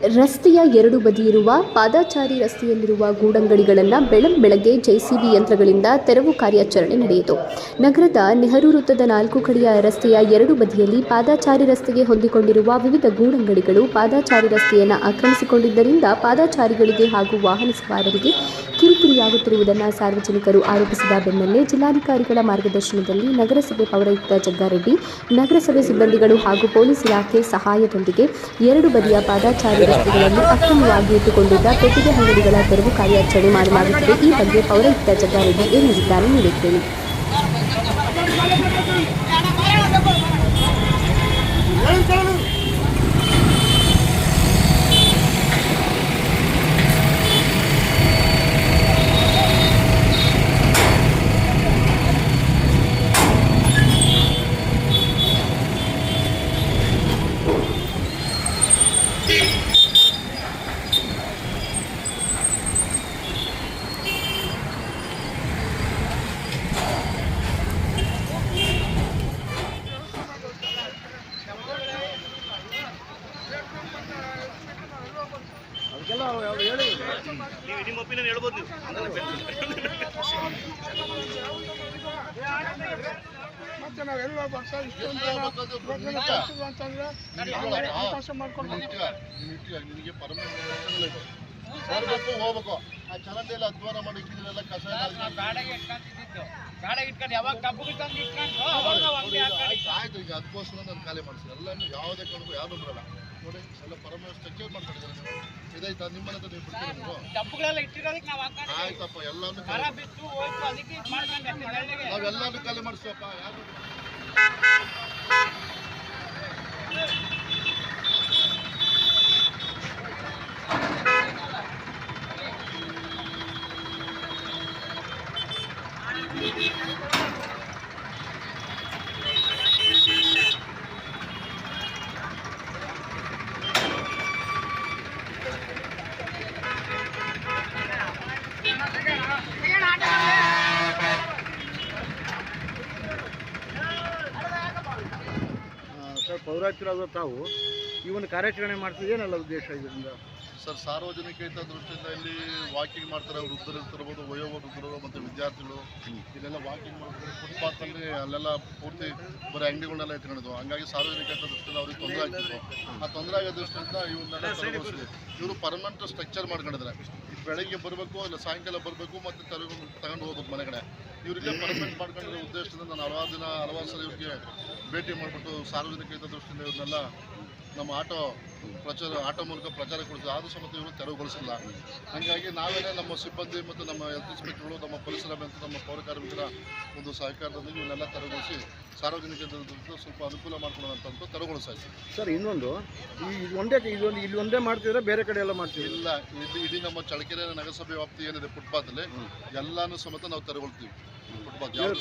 ರಸ್ತೆಯ ಎರಡು ಬದಿಯಿರುವ ಪಾದಾಚಾರಿ ರಸ್ತೆಯಲ್ಲಿರುವ ಗೂಡಂಗಡಿಗಳನ್ನು ಬೆಳಂ ಬೆಳಗ್ಗೆ ಜೆಸಿಬಿ ಯಂತ್ರಗಳಿಂದ ತೆರವು ಕಾರ್ಯಾಚರಣೆ ನಡೆಯಿತು. ನಗರದ ನೆಹರು ವೃತ್ತದ ನಾಲ್ಕು ಕಡೆಯ ರಸ್ತೆಯ ಎರಡು ಬದಿಯಲ್ಲಿ ಪಾದಾಚಾರಿ ರಸ್ತೆಗೆ ಹೊಂದಿಕೊಂಡಿರುವ ವಿವಿಧ ಗೂಡಂಗಡಿಗಳು ಪಾದಾಚಾರಿ ರಸ್ತೆಯನ್ನು ಆಕ್ರಮಿಸಿಕೊಂಡಿದ್ದರಿಂದ ಪಾದಾಚಾರಿಗಳಿಗೆ ಹಾಗೂ ವಾಹನ ಸವಾರರಿಗೆ ಕಿರಿಕಿರಿಯಾಗುತ್ತಿರುವುದನ್ನು ಸಾರ್ವಜನಿಕರು ಆರೋಪಿಸಿದ ಬೆನ್ನಲ್ಲೇ ಜಿಲ್ಲಾಧಿಕಾರಿಗಳ ಮಾರ್ಗದರ್ಶನದಲ್ಲಿ ನಗರಸಭೆ ಪೌರಾಯುಕ್ತ ಜಗ್ಗಾರೆಡ್ಡಿ, ನಗರಸಭೆ ಸಿಬ್ಬಂದಿಗಳು ಹಾಗೂ ಪೊಲೀಸ್ ಇಲಾಖೆ ಸಹಾಯದೊಂದಿಗೆ ಎರಡು ಬದಿಯ ಪಾದಾಚಾರಿ ರಸ್ತೆಗಳಲ್ಲಿ ಅಕ್ರಮವಾಗಿ ಇಟ್ಟುಕೊಂಡಿದ್ದ ಪೆಟ್ಟಿಗೆ ಅಂಗಡಿಗಳ ತೆರವು ಕಾರ್ಯಾಚರಣೆ ಮಾಡಲಾಗುತ್ತಿದೆ ಈ ಬಗ್ಗೆ ಪೌರಾಯುಕ್ತ ಜಗ್ಗಾರೆಡ್ಡಿ ಏನು ಹೇಳಿದ್ದಾರೆ? ನೀವೇ ಕೇಳಿ. ನೀವು ನಿಮ್ಮ ಒಪಿನಿಯನ್ ಹೇಳ್ಬೋದು ನೀವು. ಮತ್ತೆ ನಾವೆಲ್ಲ ಇಷ್ಟೊಂದು ಅಂತಂದ್ರೆ ಅವಕಾಶ ಮಾಡ್ಕೊಂಡು ನಿಮಗೆ ಬರ್ಬೇಕು ಹೋಗ್ಬೇಕು. ಆ ಚರಂಡಿ ಎಲ್ಲ ಅಧ್ವಾನ ಮಾಡಿ ಕಸ ಆಯ್ತು ಈಗ ಅದಕ್ಕೋಸ್ಕರ ನಾನು ಖಾಲಿ ಮಾಡಿಸಿ ಎಲ್ಲ ಯಾವುದೇ ಕಾರಣಕ್ಕೂ ಯಾರು ಬರಲ್ಲ. ನೋಡಿ ಎಲ್ಲ ಪರಮೇಶ್ವರ ಸ್ಟ್ರಕ್ಚರ್ ಮಾಡ್ಕೊಂಡಿದ್ದಾರೆ. ನೀವು ಇದಾಯ್ತಾ ನೀವು? ಡಬ್ಬಗಳೆಲ್ಲ ಇಟ್ಟಿರೋದಕ್ಕೆ ನಾವು ಹಾಕೊಂಡು ಆಯ್ತಪ್ಪ ಎಲ್ಲಾನು ಮರ ಬಿತ್ತು ಹೋಯ್ತು ಅದಕ್ಕೆ ಇದು ಮಾಡ್ಕೊಂಡು ನಾವೆಲ್ಲಾನು ಖಾಲಿ ಮಾಡಿಸ್ವಪ್ಪ ಯಾರು ಸರ್ ಪೌರಾಯುಕ್ತರಾದ ತಾವು ಈ ಒಂದು ಕಾರ್ಯಾಚರಣೆ ಮಾಡ್ತಿದ್ದು ಏನಲ್ಲ ಉದ್ದೇಶ ಇದರಿಂದ? ಸರ್ ಸಾರ್ವಜನಿಕ ಹಿತ ದೃಷ್ಟಿಯಿಂದ ಇಲ್ಲಿ ವಾಕಿಂಗ್ ಮಾಡ್ತಾರೆ ವೃದ್ಧರು ಇರ್ತಿರ್ಬೋದು ವಯೋವೃದ್ಧರು ಮತ್ತು ವಿದ್ಯಾರ್ಥಿಗಳು. ಇಲ್ಲೆಲ್ಲ ವಾಕಿಂಗ್ ಮಾಡ್ತಾರೆ ಫುಟ್ಪಾತಲ್ಲಿ ಅಲ್ಲೆಲ್ಲ ಪೂರ್ತಿ ಬರೀ ಅಂಗಡಿಗಳನ್ನೆಲ್ಲ ಇಟ್ಕೊಂಡಿದ್ವು ಹಂಗಾಗಿ ಸಾರ್ವಜನಿಕ ಹಿತ ದೃಷ್ಟಿಯಿಂದ ಅವ್ರಿಗೆ ತೊಂದರೆ ಆಗ್ತಿದ್ರು ಆ ತೊಂದರೆ ಆಗೋ ದೃಷ್ಟಿಯಿಂದ ಇವನ್ನೆಲ್ಲ ಇವರು ಪರ್ಮನೆಂಟ್ ಸ್ಟ್ರಕ್ಚರ್ ಮಾಡ್ಕೊಂಡಿದ್ದಾರೆ. ಬೆಳಗ್ಗೆ ಬರಬೇಕು ಇಲ್ಲ ಸಾಯಂಕಾಲ ಬರಬೇಕು ಮತ್ತು ತಗೊಂಡು ತಗೊಂಡು ಹೋಗ್ಬೇಕು ಮನೆಗಡೆ ಇವರಿಗೆ ಪರ್ಮನೆಂಟ್ ಮಾಡ್ಕೊಂಡಿರೋ ಉದ್ದೇಶದಿಂದ ನಾನು ಹಲವಾರು ದಿನ ಹಲವಾರು ಸಲ ಇವರಿಗೆ ಭೇಟಿ ಮಾಡಿಬಿಟ್ಟು ಸಾರ್ವಜನಿಕ ಹಿತದೃಷ್ಟಿಯಿಂದ ಇವ್ರನ್ನೆಲ್ಲ ನಮ್ಮ ಆಟೋ ಪ್ರಚಾರ ಆಟೋ ಮೂಲಕ ಪ್ರಚಾರ ಕೊಡ್ತೀವಿ ಆದರೂ ಸಮೇತ ಇವರು ತೆರವುಗೊಳಿಸಿಲ್ಲ. ಹಾಗಾಗಿ ನಾವೇನೇ ನಮ್ಮ ಸಿಬ್ಬಂದಿ ಮತ್ತು ನಮ್ಮ ಹೆಲ್ತ್ ಇನ್ಸ್ಪೆಕ್ಟರ್ಗಳು ನಮ್ಮ ಪರಿಸರ ಮತ್ತು ನಮ್ಮ ಪೌರ ಕಾರ್ಮಿಕರ ಒಂದು ಸಹಕಾರದೊಂದಿಗೆ ಇವನ್ನೆಲ್ಲ ತೆರವುಗೊಳಿಸಿ ಸಾರ್ವಜನಿಕ ಸ್ವಲ್ಪ ಅನುಕೂಲ ಮಾಡ್ಕೊಳ್ಳೋಣ ಅಂತ ತೆರವುಗೊಳಿಸಾಯ್ತು. ಸರ್ ಇನ್ನೊಂದು ಈ ಒಂದೇ ಇದೊಂದು ಇಲ್ಲಿ ಒಂದೇ ಮಾಡ್ತಿದ್ರೆ ಬೇರೆ ಕಡೆ ಎಲ್ಲ ಮಾಡ್ತೀವಿ. ಇಲ್ಲ ಇಲ್ಲಿ ಇಡೀ ನಮ್ಮ ಚಳಕೆರೆ ನಗರಸಭೆ ವ್ಯಾಪ್ತಿ ಏನಿದೆ ಫುಟ್ಪಾತಲ್ಲಿ ಎಲ್ಲಾನು ಸಮೇತ ನಾವು ತೆರವುಗೊಳ್ತೀವಿ.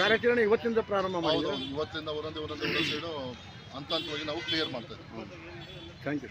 ಕಾರ್ಯಾಚರಣೆ ಇವತ್ತಿಂದ ಪ್ರಾರಂಭ ಮಾಡಿದ್ರು? ಇವತ್ತಿಂದ ಒಂದೊಂದೇ ಒಂದೊಂದೇ ಒಂದೊಂದು ಸೈಡು ಹಂತ ಹಂತವಾಗಿ ನಾವು ಕ್ಲಿಯರ್ ಮಾಡ್ತಾ ಇದ್ದೀವಿ. Thank you